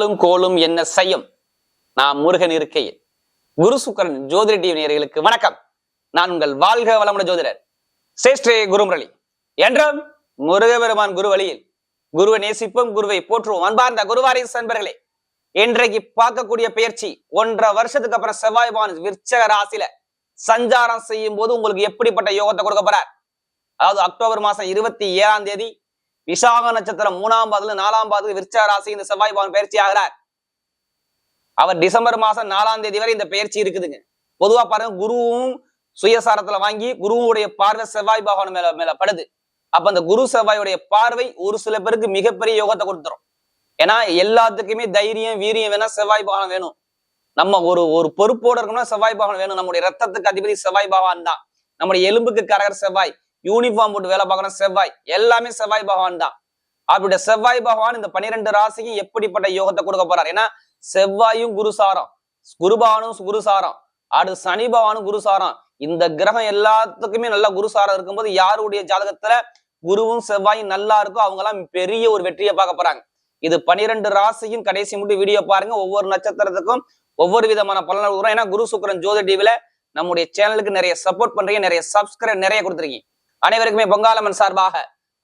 ஆளும் கோலும் என்ன செய்யும்? நான் முருகன் இருக்கையில். குரு சுக்கரன் ஜோதிட டிவி நேர்களுக்கு வணக்கம். நான் உங்கள் வாழ்க வளமுட ஜோதிடர் சேஷ்டே குருமுரளி. என்றும் முருகபெருமான் குரு வழியில் குருவை நேசிப்போம் குருவை போற்றுவோம். அன்பார்ந்த குருவாரி அன்பர்களே இன்றைக்கு பார்க்கக்கூடிய பயிற்சி ஒன்றரை வருஷத்துக்கு அப்புறம் செவ்வாய் பகவான் விற்சக ராசியில சஞ்சாரம் செய்யும் போது உங்களுக்கு எப்படிப்பட்ட யோகத்தை கொடுக்க போறார்? அதாவது அக்டோபர் மாசம் இருபத்தி ஏழாம் தேதி விசாக நட்சத்திரம் மூணாம் பாதுல நாலாம் பாதுல விருச்சா ராசி இந்த செவ்வாய் பகவான் பயிற்சி ஆகிறார். அவர் டிசம்பர் மாசம் நாலாம் தேதி வரை இந்த பயிற்சி இருக்குதுங்க. பொதுவா பாருங்க குருவும் சுயசாரத்துல வாங்கி குருவுடைய பார்வை செவ்வாய் பகவான் மேல மேல படுது. அப்ப அந்த குரு செவ்வாயுடைய பார்வை ஒரு சில பேருக்கு மிகப்பெரிய யோகத்தை கொடுத்துரும். ஏன்னா எல்லாத்துக்குமே தைரியம் வீரியம் வேணா செவ்வாய் பகவான் வேணும். நம்ம ஒரு ஒரு பொறுப்போட இருக்கணும்னா செவ்வாய் பகவான் வேணும். நம்முடைய ரத்தத்துக்கு அதிபதி செவ்வாய் பகவான் தான். நம்முடைய எலும்புக்கு கரகர் செவ்வாய். யூனிஃபார்ம் போட்டு வேலை பார்க்கணும். செவ்வாய். எல்லாமே செவ்வாய் பகவான் தான். அப்படி செவ்வாய் பகவான் இந்த பன்னிரெண்டு ராசிக்கு எப்படிப்பட்ட யோகத்தை கொடுக்க போறார்? ஏன்னா செவ்வாயும் குருசாரம் குருபவானும் குருசாரம் அடுத்து சனி பகவானும் குருசாரம் இந்த கிரகம் எல்லாத்துக்குமே நல்லா குருசாரம் இருக்கும்போது யாருடைய ஜாதகத்துல குருவும் செவ்வாயும் நல்லா இருக்கோ அவங்க எல்லாம் பெரிய ஒரு வெற்றியை பார்க்க போறாங்க. இது பனிரெண்டு ராசியும் கடைசி மட்டும் வீடியோ பாருங்க. ஒவ்வொரு நட்சத்திரத்துக்கும் ஒவ்வொரு விதமான பலன்கள் கொடுக்குறோம். ஏன்னா குரு சுக்கரன் ஜோதி டிவில நம்முடைய சேனலுக்கு நிறைய சப்போர்ட் பண்றீங்க. நிறைய சப்ஸ்கிரைப் நிறைய கொடுத்துருக்கீங்க. அனைவருக்குமே பொங்காலம்மன் சார்பாக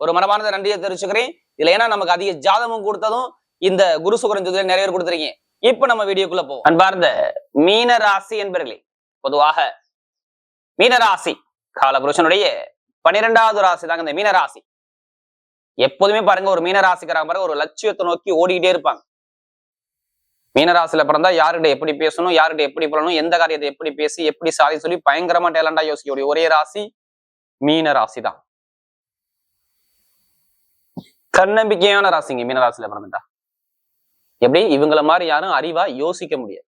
ஒரு மனமார்ந்த நன்றியை தெரிவிச்சுக்கிறேன். இதுல ஏன்னா நமக்கு அதிக ஜாதகம் கொடுத்ததும் இந்த குரு சுகரன் ஜோதியில நிறைய பேர் கொடுத்துருக்கீங்க. இப்ப நம்ம வீடியோக்குள்ள போவோம். அன்பார்ந்த மீன ராசி என்பர்களே பொதுவாக மீனராசி காலபுருஷனுடைய பனிரெண்டாவது ராசி தாங்க இந்த மீனராசி எப்போதுமே பாருங்க ஒரு மீனராசிக்காரங்க பாருங்க ஒரு லட்சியத்தை நோக்கி ஓடிக்கிட்டே இருப்பாங்க. மீனராசியில பிறந்தா யாருகிட்ட எப்படி பேசணும் யாருகிட்ட எப்படி பண்ணணும் எந்த காரியத்தை எப்படி பேசி எப்படி சாதி சொல்லி பயங்கரமா டேலண்டா யோசிக்கக்கூடிய ஒரே ராசி. மீன ராசி தான் தன்னம்பிக்கையான ராசிங்க மீனராசியில பிறந்துட்டா. எப்படி? இவங்கள மாதிரி யாரும் அறிவா யோசிக்க முடியாது.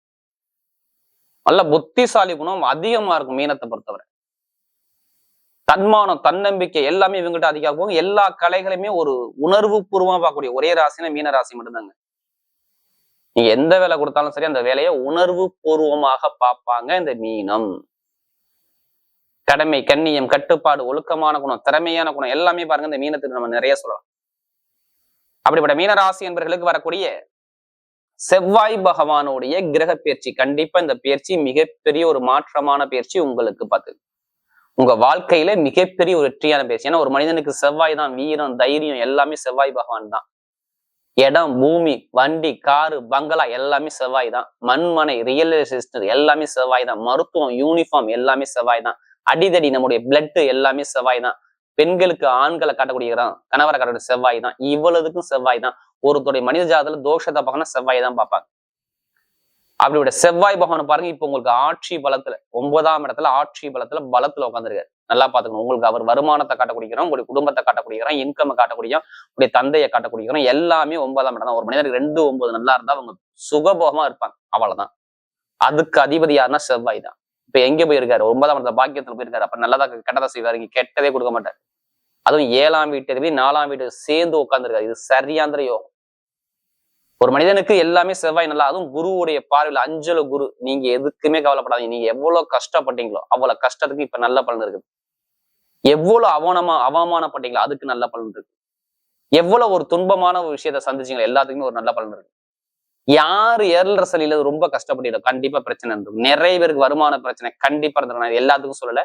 நல்ல புத்திசாலி குணம் அதிகமா இருக்கும் மீனத்தை பொறுத்தவரை. தன்மானம் தன்னம்பிக்கை எல்லாமே இவங்ககிட்ட அதிகம் போகும் எல்லா கலைகளையுமே ஒரு உணர்வு பூர்வமா பார்க்கக்கூடிய ஒரே ராசினா மீன ராசி மட்டும்தாங்க. நீங்க எந்த வேலை கொடுத்தாலும் சரி அந்த வேலையை உணர்வு பூர்வமாக பார்ப்பாங்க இந்த மீனம். கடமை கண்ணியம் கட்டுப்பாடு ஒழுக்கமான குணம் திறமையான குணம் எல்லாமே பாருங்க இந்த மீனத்துக்கு நம்ம நிறைய சொல்லலாம். அப்படிப்பட்ட மீனராசி என்பவர்களுக்கு வரக்கூடிய செவ்வாய் பகவானுடைய கிரக பயிற்சி கண்டிப்பா இந்த பயிற்சி மிகப்பெரிய ஒரு மாற்றமான பயிற்சி உங்களுக்கு பார்த்து உங்க வாழ்க்கையில மிகப்பெரிய ஒரு வெற்றியான பயிற்சி. ஏன்னா ஒரு மனிதனுக்கு செவ்வாய் தான் வீரம் தைரியம் எல்லாமே செவ்வாய் பகவான் தான். இடம் பூமி வண்டி காரு பங்களா எல்லாமே செவ்வாய் தான். மண்மனை ரியல் எஸ்டேட் எல்லாமே செவ்வாய் தான். மருத்துவம் யூனிஃபார்ம் எல்லாமே செவ்வாய் தான். அடிதடி நம்முடைய பிளட் எல்லாமே செவ்வாய் தான் பெண்களுக்கு ஆண்களை காட்டக்கூடிய இடம் கணவரை காட்டக்கூடிய செவ்வாய் தான் இவ்வளவுக்கும் செவ்வாய் தான் ஒருத்தருடைய மனித ஜாதத்துல தோஷத்தை பார்க்கணும் செவ்வாய் தான் பார்ப்பாங்க அப்படியோட செவ்வாய் பகவான் பாருங்க இப்ப உங்களுக்கு ஆட்சி பலத்துல ஒன்பதாம் இடத்துல ஆட்சி பலத்துல பலத்துல உட்காந்துருக்காரு நல்லா பாத்துக்கணும் உங்களுக்கு அவர் வருமானத்தை காட்டக்கூடிக்கிறோம் உங்களுடைய குடும்பத்தை காட்டக்கூடிக்கிறோம் இன்கம் காட்டக்கூடியும் உங்களுடைய தந்தையை காட்டக்கூடிக்கிறோம் எல்லாமே ஒன்பதாம் இடம் தான் ஒரு மனிதனுக்கு ரெண்டு ஒன்பது நல்லா இருந்தா அவங்க சுகபோகமா இருப்பாங்க. அவ்வளவுதான். அதுக்கு அதிபதி யாருன்னா செவ்வாய் தான் இப்ப எங்க போயிருக்காரு? ஒன்பதாம் இடத்துல பாக்கியத்துல போயிருக்காரு. அப்ப நல்லதா கெட்டதா செய்வாரு. இங்க கெட்டதே கொடுக்க மாட்டாரு. அதுவும் ஏழாம் வீட்டு அதிபதி நாலாம் வீட்டு சேர்ந்து உட்காந்துருக்காரு இது சரியாந்திர யோகம். ஒரு மனிதனுக்கு எல்லாமே செவ்வாய் நல்லா அதுவும் குருவுடைய பார்வையில் அஞ்சல குரு. நீங்க எதுக்குமே கவலைப்படாதீங்க. நீங்க எவ்வளவு கஷ்டப்பட்டீங்களோ அவ்வளவு கஷ்டத்துக்கு இப்ப நல்ல பலன் இருக்குது எவ்வளவு அவனமா அவமானப்பட்டீங்களோ அதுக்கு நல்ல பலன் இருக்கு. எவ்வளவு ஒரு துன்பமான ஒரு விஷயத்த சந்திச்சீங்களோ எல்லாத்துக்குமே ஒரு நல்ல பலன் இருக்கு. யாரு ஏழரை சலியில ரொம்ப கஷ்டப்பட்டு கண்டிப்பா பிரச்சனை இருக்கும் நிறைய பேருக்கு வருமான பிரச்சனை கண்டிப்பா இருந்திருக்கும். நான் எல்லாத்துக்கும் சொல்லல.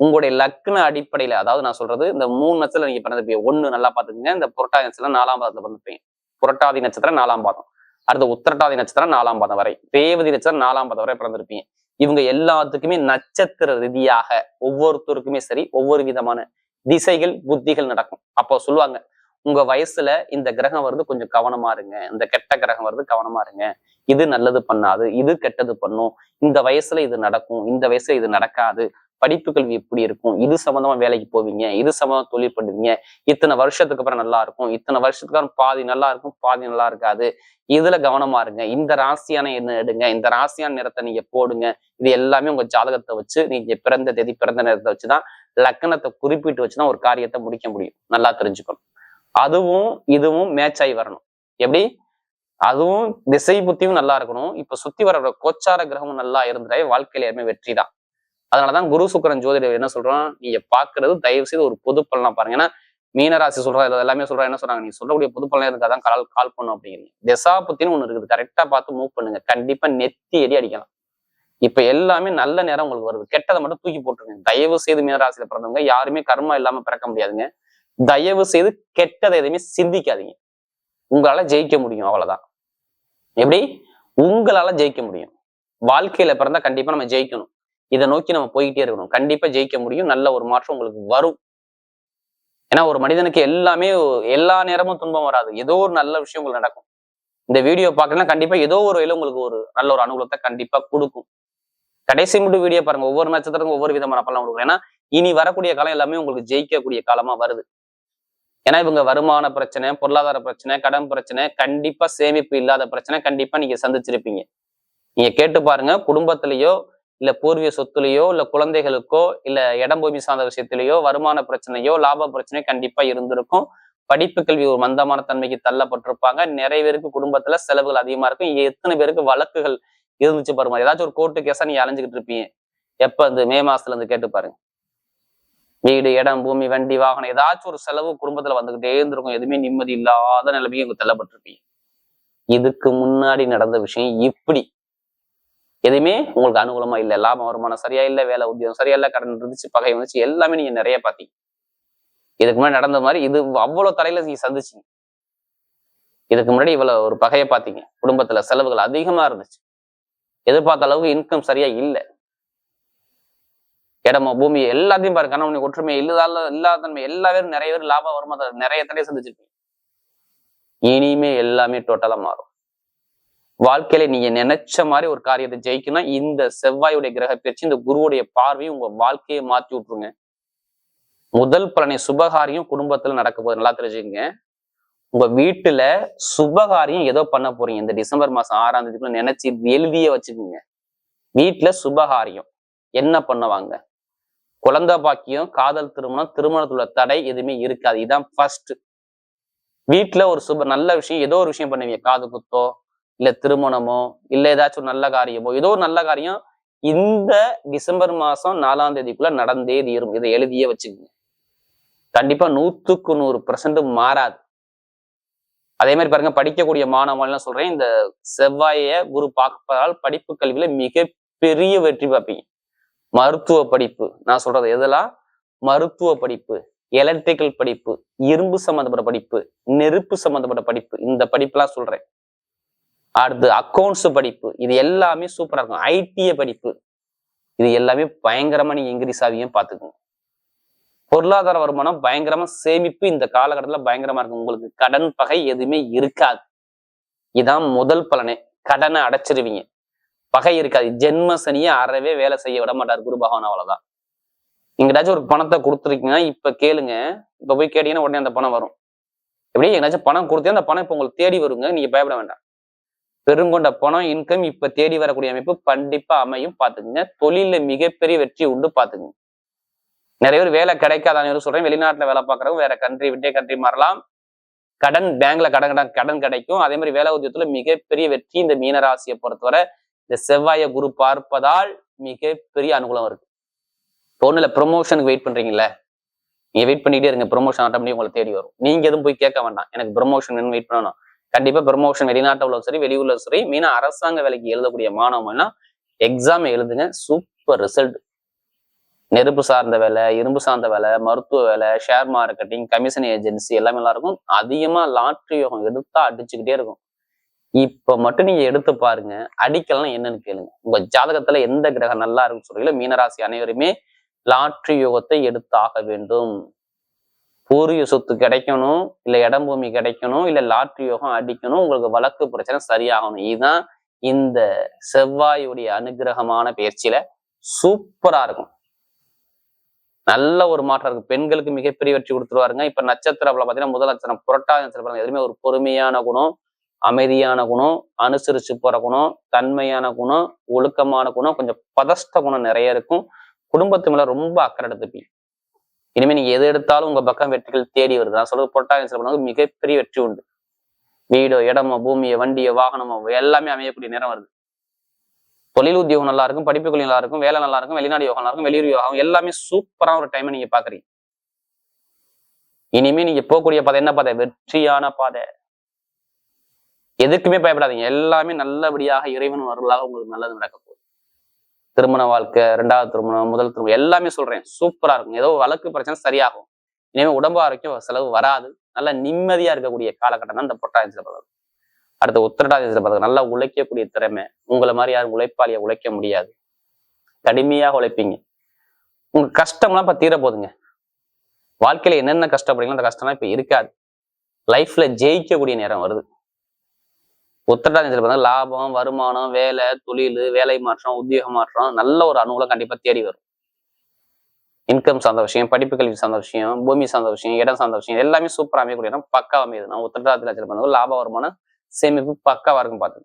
உங்களுடைய லக்ன அடிப்படையில அதாவது நான் சொல்றது இந்த மூணு நட்சத்திரம் நீங்க பிறந்திருப்பீங்க ஒண்ணு நல்லா பாத்துக்கங்க இந்த புரட்டாதி நட்சத்திரம் நாலாம் பாதத்துல பிறந்திருப்பீங்க. புரட்டாதி நட்சத்திரம் நாலாம் பாதம். அடுத்து உத்திரட்டாதி நட்சத்திரம் நாலாம் பாதம் வரை. ரேவதி நட்சத்திரம் நாலாம் பாதம் வரை பிறந்திருப்பீங்க. இவங்க எல்லாத்துக்குமே நட்சத்திர ரீதியாக ஒவ்வொருத்தருக்குமே சரி ஒவ்வொரு விதமான திசைகள் புத்திகள் நடக்கும். அப்போ சொல்லுவாங்க உங்க வயசுல இந்த கிரகம் வருது கொஞ்சம் கவனமா இருங்க. இந்த கெட்ட கிரகம் வருது கவனமா இருங்க. இது நல்லது பண்ணாது இது கெட்டது பண்ணும். இந்த வயசுல இது நடக்கும் இந்த வயசுல இது நடக்காது. படிப்பு கல்வி எப்படி இருக்கும்? இது சம்மந்தமா வேலைக்கு போவீங்க இது சம்மந்தமா தொழில் பண்ணுவீங்க. இத்தனை வருஷத்துக்கு அப்புறம் நல்லா இருக்கும். இத்தனை வருஷத்துக்கு அப்புறம் பாதி நல்லா இருக்கும் பாதி நல்லா இருக்காது. இதுல கவனமா இருங்க. இந்த ராசியான என்ன எடுங்க. இந்த ராசியான நிறத்தை நீங்க போடுங்க. இது எல்லாமே உங்க ஜாதகத்தை வச்சு நீங்க பிறந்த தேதி பிறந்த நேரத்தை வச்சுதான் லக்கணத்தை குறிப்பிட்டு வச்சுதான் ஒரு காரியத்தை முடிக்க முடியும். நல்லா தெரிஞ்சுக்கணும். அதுவும் இதுவும் மேட்ச் ஆகி வரணும். எப்படி? அதுவும் திசை புத்தியும் நல்லா இருக்கணும். இப்ப சுத்தி வர கோச்சார கிரகமும் நல்லா இருந்தாலே வாழ்க்கையில யாருமே வெற்றி தான். அதனாலதான் குரு சுக்கரன் ஜோதிடர் என்ன சொல்றோம் நீங்க பாக்குறது தயவு செய்து ஒரு பொது பலனா பாருங்க. ஏன்னா மீனராசி சொல்றா எல்லாமே சொல்றா என்ன சொல்றாங்க? நீ சொல்லக்கூடிய பொது பலன் இருக்காதான் கால் கால் பண்ணும் அப்படிங்கிறீங்க. தசாபத்தின்னு ஒண்ணு இருக்குது. கரெக்டா பார்த்து மூவ் பண்ணுங்க. கண்டிப்பா நெத்தி அடி அடிக்கலாம். இப்ப எல்லாமே நல்ல நேரம் உங்களுக்கு வருது. கெட்டதை மட்டும் தூக்கி போட்டுருங்க. தயவு செய்து மீனராசியில பிறந்தவங்க யாருமே கர்மா இல்லாம பிறக்க முடியாதுங்க. தயவு செய்து கெட்டதை எதுவுமே சிந்திக்காதீங்க. உங்களால ஜெயிக்க முடியும் அவ்வளவுதான். எப்படி? உங்களால ஜெயிக்க முடியும். வாழ்க்கையில பிறந்தா கண்டிப்பா நம்ம ஜெயிக்கணும். இதை நோக்கி நம்ம போய்கிட்டே இருக்கணும். கண்டிப்பா ஜெயிக்க முடியும். நல்ல ஒரு மாற்றம் உங்களுக்கு வரும். ஏன்னா ஒரு மனிதனுக்கு எல்லாமே எல்லா நேரமும் துன்பம் வராது. ஏதோ ஒரு நல்ல விஷயம் உங்களுக்கு நடக்கும். இந்த வீடியோ பார்க்கலாம் கண்டிப்பா ஏதோ ஒரு வகையில உங்களுக்கு ஒரு நல்ல ஒரு அனுகூலத்தை கண்டிப்பா கொடுக்கும். கடைசி மட்டும் வீடியோ பாருங்க. ஒவ்வொரு நட்சத்திரத்துக்கும் ஒவ்வொரு விதமான பலன் கொடுக்கும். ஏன்னா இனி வரக்கூடிய காலம் எல்லாமே உங்களுக்கு ஜெயிக்கக்கூடிய காலமா வருது. ஏன்னா இவங்க வருமான பிரச்சனை பொருளாதார பிரச்சனை கடன் பிரச்சனை கண்டிப்பா சேமிப்பு இல்லாத பிரச்சனை கண்டிப்பா நீங்க சந்திச்சிருப்பீங்க. நீங்க கேட்டு பாருங்க குடும்பத்திலேயோ இல்ல பூர்வீக சொத்துலயோ இல்ல குழந்தைகளுக்கோ இல்ல இடம் பூமி சார்ந்த விஷயத்திலேயோ வருமான பிரச்சனையோ லாப பிரச்சனையோ கண்டிப்பா இருந்திருக்கும். படிப்பு கல்வி ஒரு மந்தமான தன்மைக்கு தள்ளப்பட்டிருப்பாங்க. நிறைய பேருக்கு குடும்பத்துல செலவுகள் அதிகமா இருக்கும். இங்க எத்தனை பேருக்கு வழக்குகள் இருந்துச்சு பாருமா ஏதாச்சும் ஒரு கோர்ட்டு கேஸா நீங்க அலைஞ்சுக்கிட்டு இருப்பீங்க. எப்ப இந்த மே மாசத்துல இருந்து கேட்டு பாருங்க. வீடு இடம் பூமி வண்டி வாகனம் ஏதாச்சும் ஒரு செலவு குடும்பத்துல வந்துகிட்டே இருந்திருக்கும். எதுவுமே நிம்மதி இல்லாத நிலைமையும் இங்க தள்ளப்பட்டிருப்பீங்க. இதுக்கு முன்னாடி நடந்த விஷயம் இப்படி. எதுவுமே உங்களுக்கு அனுகூலமா இல்லை. லாபம் வருமானம் சரியா இல்லை. வேலை உத்தியோகம் சரியா இல்லை. கடன் இருந்துச்சு பகை வந்துச்சு. எல்லாமே நீங்க நிறைய பார்த்தீங்க. இதுக்கு முன்னாடி நடந்த மாதிரி இது அவ்வளவு தலையில நீங்க சந்திச்சீங்க. இதுக்கு முன்னாடி இவ்வளவு ஒரு பகையை பார்த்தீங்க. குடும்பத்துல செலவுகள் அதிகமா இருந்துச்சு. எதிர்பார்த்த அளவுக்கு இன்கம் சரியா இல்லை. இடமோ பூமி எல்லாத்தையும் பாருங்க கணவன் ஒற்றுமை இல்லாத இல்லாதன்மை எல்லா பேரும் நிறைய பேர் லாபம் வருமா நிறைய தடையை சந்திச்சிருப்பீங்க. இனிமே எல்லாமே டோட்டலா மாறும். வாழ்க்கையில நீங்க நினைச்ச மாதிரி ஒரு காரியத்தை ஜெயிக்கணும் இந்த செவ்வாயுடைய கிரக பயிற்சி இந்த குருவுடைய பார்வையும் உங்க வாழ்க்கையை மாத்தி விட்டுருங்க. முதல் பலனை சுபகாரியம் குடும்பத்துல நடக்க போகுது. நல்லா தெரிஞ்சுக்கங்க. உங்க வீட்டுல சுபகாரியம் ஏதோ பண்ண போறீங்க. இந்த டிசம்பர் மாசம் ஆறாம் தேதிக்குள்ள நினைச்சு எழுதியே வச்சுக்கோங்க. வீட்டுல சுபகாரியம். என்ன பண்ணுவாங்க? குழந்தை பாக்கியம் காதல் திருமணம் திருமணத்துல தடை எதுவுமே இருக்காது. இதுதான் ஃபர்ஸ்ட் வீட்டுல ஒரு சுப நல்ல விஷயம் ஏதோ ஒரு விஷயம் பண்ணுவீங்க. காது குத்தோ இல்ல திருமணமோ இல்ல ஏதாச்சும் ஒரு நல்ல காரியமோ ஏதோ ஒரு நல்ல காரியம் இந்த டிசம்பர் மாசம் நாலாம் தேதிக்குள்ள நடந்தே தீரும். இதை எழுதியே வச்சுக்கோங்க. கண்டிப்பா நூத்துக்கு நூறு பர்சன்ட் மாறாது. அதே மாதிரி பாருங்க படிக்கக்கூடிய மாணவன்லாம் சொல்றேன் இந்த செவ்வாய குரு பார்ப்பதால் படிப்பு கல்வியில மிக பெரிய வெற்றி பார்ப்பீங்க. மருத்துவ படிப்பு. நான் சொல்றது எதெல்லாம் மருத்துவ படிப்பு எலக்ட்ரிக்கல் படிப்பு இரும்பு சம்பந்தப்பட்ட படிப்பு நெருப்பு சம்பந்தப்பட்ட படிப்பு. இந்த படிப்புலாம் சொல்றேன். அடுத்து அக்கௌண்ட்ஸ் படிப்பு. இது எல்லாமே சூப்பரா இருக்கும். ஐடிஐ படிப்பு. இது எல்லாமே பயங்கரமா நீங்க இன்க்ரீஸ் ஆகியும் பாத்துக்கோங்க பொருளாதார வருமானம் பயங்கரமா சேமிப்பு இந்த காலகட்டத்துல பயங்கரமா இருக்கும். உங்களுக்கு கடன் பகை எதுவுமே இருக்காது. இதான் முதல் பலனே. கடனை அடைச்சிருவீங்க. பகை இருக்காது. ஜென்ம சனியை அறவே வேலை செய்ய விட மாட்டார் குரு பகவான் அவ்வளவுதான். எங்கிட்டாச்சும் ஒரு பணத்தை கொடுத்துருக்கீங்கன்னா இப்ப கேளுங்க. இப்ப போய் கேட்டீங்கன்னா உடனே அந்த பணம் வரும். எப்படி? எங்கேயாச்சும் பணம் கொடுத்தே அந்த பணம் இப்போ உங்களுக்கு தேடி வருங்க. நீங்க பயப்பட வேண்டாம். பெருங்கொண்ட பணம் இன்கம் இப்ப தேடி வரக்கூடிய அமைப்பு கண்டிப்பா அமையும். பாத்துக்குங்க தொழில மிகப்பெரிய வெற்றி உண்டு. பாத்துக்குங்க நிறைய பேர் வேலை கிடைக்காதான்னு சொல்றேன். வெளிநாட்டுல வேலை பார்க்குறவங்க வேற கண்ட்ரி விட்டே கண்ட்ரி மாறலாம். கடன் பேங்க்ல கடன் கடன் கடன் கிடைக்கும். அதே மாதிரி வேலை உத்தியத்துல மிகப்பெரிய வெற்றி இந்த மீனராசியை பொறுத்தவரை இந்த செவ்வாய குரு பார்ப்பதால் மிகப்பெரிய அனுகூலம் இருக்கு இப்போ இல்லை ப்ரொமோஷனுக்கு வெயிட் பண்றீங்கல்ல? நீங்க வெயிட் பண்ணிட்டே இருங்க ப்ரொமோஷன் ஆட்டோமேட்டிக் உங்களை தேடி வரும். நீங்க எதுவும் போய் கேட்க வேண்டாம். எனக்கு ப்ரொமோஷன் வெயிட் பண்ணணும். கண்டிப்பா ப்ரொமோஷன் வெளிநாட்டுல உள்ள சரி வெளியூர்ல சரி மீனா அரசாங்க வேலைக்கு எழுதக்கூடிய மாணவம்னா எக்ஸாம் எழுதுங்க சூப்பர் ரிசல்ட் நெருப்பு சார்ந்த வேலை இரும்பு சார்ந்த வேலை மருத்துவ வேலை ஷேர் மார்க்கெட்டிங் கமிஷன் ஏஜென்சி எல்லாமே எல்லாம் இருக்கும். அதிகமா லாட்ரி யோகம் எடுத்தா அடிச்சுக்கிட்டே இருக்கும். இப்ப மட்டும் நீங்க எடுத்து பாருங்க அடிக்கலாம் என்னன்னு கேளுங்க. உங்க ஜாதகத்துல எந்த கிரகம் நல்லா இருக்குன்னு சொல்றீங்களோ மீனராசி அனைவருமே லாட்ரி யோகத்தை எடுத்தாக வேண்டும். பூரிய சொத்து கிடைக்கணும் இல்ல இடம் பூமி கிடைக்கணும் இல்ல லாட்ரி யோகம் அடிக்கணும் உங்களுக்கு வழக்கு பிரச்சனை சரியாகணும். இதுதான் இந்த செவ்வாயுடைய அனுகிரகமான பயிற்சியில சூப்பரா இருக்கும். நல்ல ஒரு மாற்றம் இருக்கு. பெண்களுக்கு மிகப்பெரிய வெற்றி கொடுத்துருவாருங்க. இப்ப நட்சத்திரம் பாத்தீங்கன்னா முதல் நட்சத்திரம் புரட்டாதி நட்சத்திரம் எதுவுமே ஒரு பொறுமையான குணம் அமைதியான குணம் அனுசரிச்சு போற குணம் தன்மையான குணம் ஒழுக்கமான குணம் கொஞ்சம் பதஸ்த குணம் நிறைய இருக்கும். குடும்பத்து மேல ரொம்ப அக்கறை எடுத்துப்பீங்க. இனிமே நீங்க எது எடுத்தாலும் உங்க பக்கம் வெற்றிகள் தேடி வருது. நான் சொல்றது புரட்டாதி நட்சத்திரம் மிகப்பெரிய வெற்றி உண்டு. வீடோ இடமோ பூமியோ வண்டியோ வாகனமோ எல்லாமே அமையக்கூடிய நேரம் வருது. தொழில் உத்தியோகம் நல்லா இருக்கும் படிப்புகள் நல்லா இருக்கும் வேலை நல்லா இருக்கும் வெளிநாடு யோகம் நல்லா இருக்கும் வெளியூர் யோகம் எல்லாமே சூப்பரான ஒரு டைமை நீங்க பாக்குறீங்க. இனிமே நீங்க போகக்கூடிய பாதை என்ன பாதை? வெற்றியான பாதை. எதுக்குமே பயப்படாதீங்க. எல்லாமே நல்லபடியாக இறைவன் வரலாக உங்களுக்கு நல்லது நடக்க போகுது. திருமண வாழ்க்கை ரெண்டாவது திருமணம் முதல் திருமணம் எல்லாமே சொல்றேன். சூப்பரா இருக்கும். ஏதோ வழக்கு பிரச்சனை சரியாகும். இனிமே உடம்பு ஆரோக்கியம் செலவு வராது. நல்ல நிம்மதியா இருக்கக்கூடிய காலகட்டம் தான் இந்த பொட்டாயத்துல பிறகு அடுத்து உத்திரட்டாதியத்துல பிறகு நல்லா உழைக்கக்கூடிய திறமை. உங்களை மாதிரி யாரும் உழைப்பாளியா உழைக்க முடியாது. கடுமையாக உழைப்பீங்க. உங்க கஷ்டம்லாம் இப்ப தீர போகுதுங்க வாழ்க்கையில என்னென்ன கஷ்டப்படுறீங்களோ அந்த கஷ்டம்லாம் இப்ப இருக்காது. லைஃப்ல ஜெயிக்கக்கூடிய நேரம் வருது. உத்திரட்டாதியத்துல பார்த்தா லாபம் வருமானம் வேலை தொழில் வேலை மாற்றம் உத்தியோக மாற்றம் நல்ல ஒரு அனுகூலம் கண்டிப்பா தேடி வரும். இன்கம் சார்ந்த விஷயம் படிப்பு கல்வி சார்ந்த விஷயம் பூமி சார்ந்த விஷயம் இடம் சார்ந்த விஷயம் எல்லாமே சூப்பராக அமையக்கூடிய இடம் பக்கா அமையுது நான் உத்திரட்டாதி நட்சத்திரம் பண்ணது லாப வருமானம் சேமிப்பு பக்காவாக இருக்கும் பார்த்து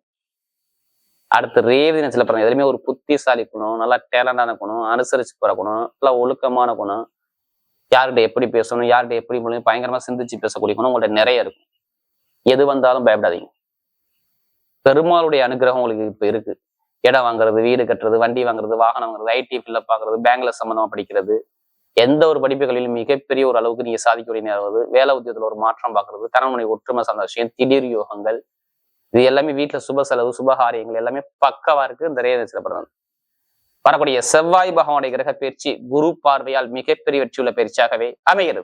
அடுத்து ரேவதி நட்சத்திரம் பாருங்க எதுலையுமே ஒரு புத்திசாலி குணம் நல்லா டேலண்டான குணம் அனுசரிச்சு போகிற குணம் நல்லா ஒழுக்கமான குணம் யார்கிட்ட எப்படி பேசணும் யார்கிட்ட எப்படி முடியும் பயங்கரமா சிந்திச்சு பேசக்கூடிய குணம் உங்கள்கிட்ட நிறைய இருக்கும். எது வந்தாலும் பயப்படாதீங்க. பெருமாளுடைய அனுகிரகம் உங்களுக்கு இப்ப இருக்கு. இடம் வாங்குறது வீடு கட்டுறது வண்டி வாங்குறது வாகனம் வாங்குறது ஐடி ஃபில்லப் பாக்குறது பேங்க்ல சம்பந்தமா படிக்கிறது. எந்த ஒரு படிப்புகளிலும் மிகப்பெரிய ஒரு அளவுக்கு நீங்க சாதிக்கக்கூடிய நேரம் வேலை உத்தியத்துல ஒரு மாற்றம் பார்க்கறது கணவனுடைய ஒற்றுமை சார்ந்த விஷயம் திடீர் யோகங்கள். இது எல்லாமே வீட்டுல சுப செலவு சுபகாரியங்கள் எல்லாமே பக்கவா இருக்கு இந்த ரேவதி வரக்கூடிய செவ்வாய் பகவானுடைய கிரக பயிற்சி குரு பார்வையால் மிகப்பெரிய வெற்றியுள்ள பயிற்சியாகவே அமைகிறது.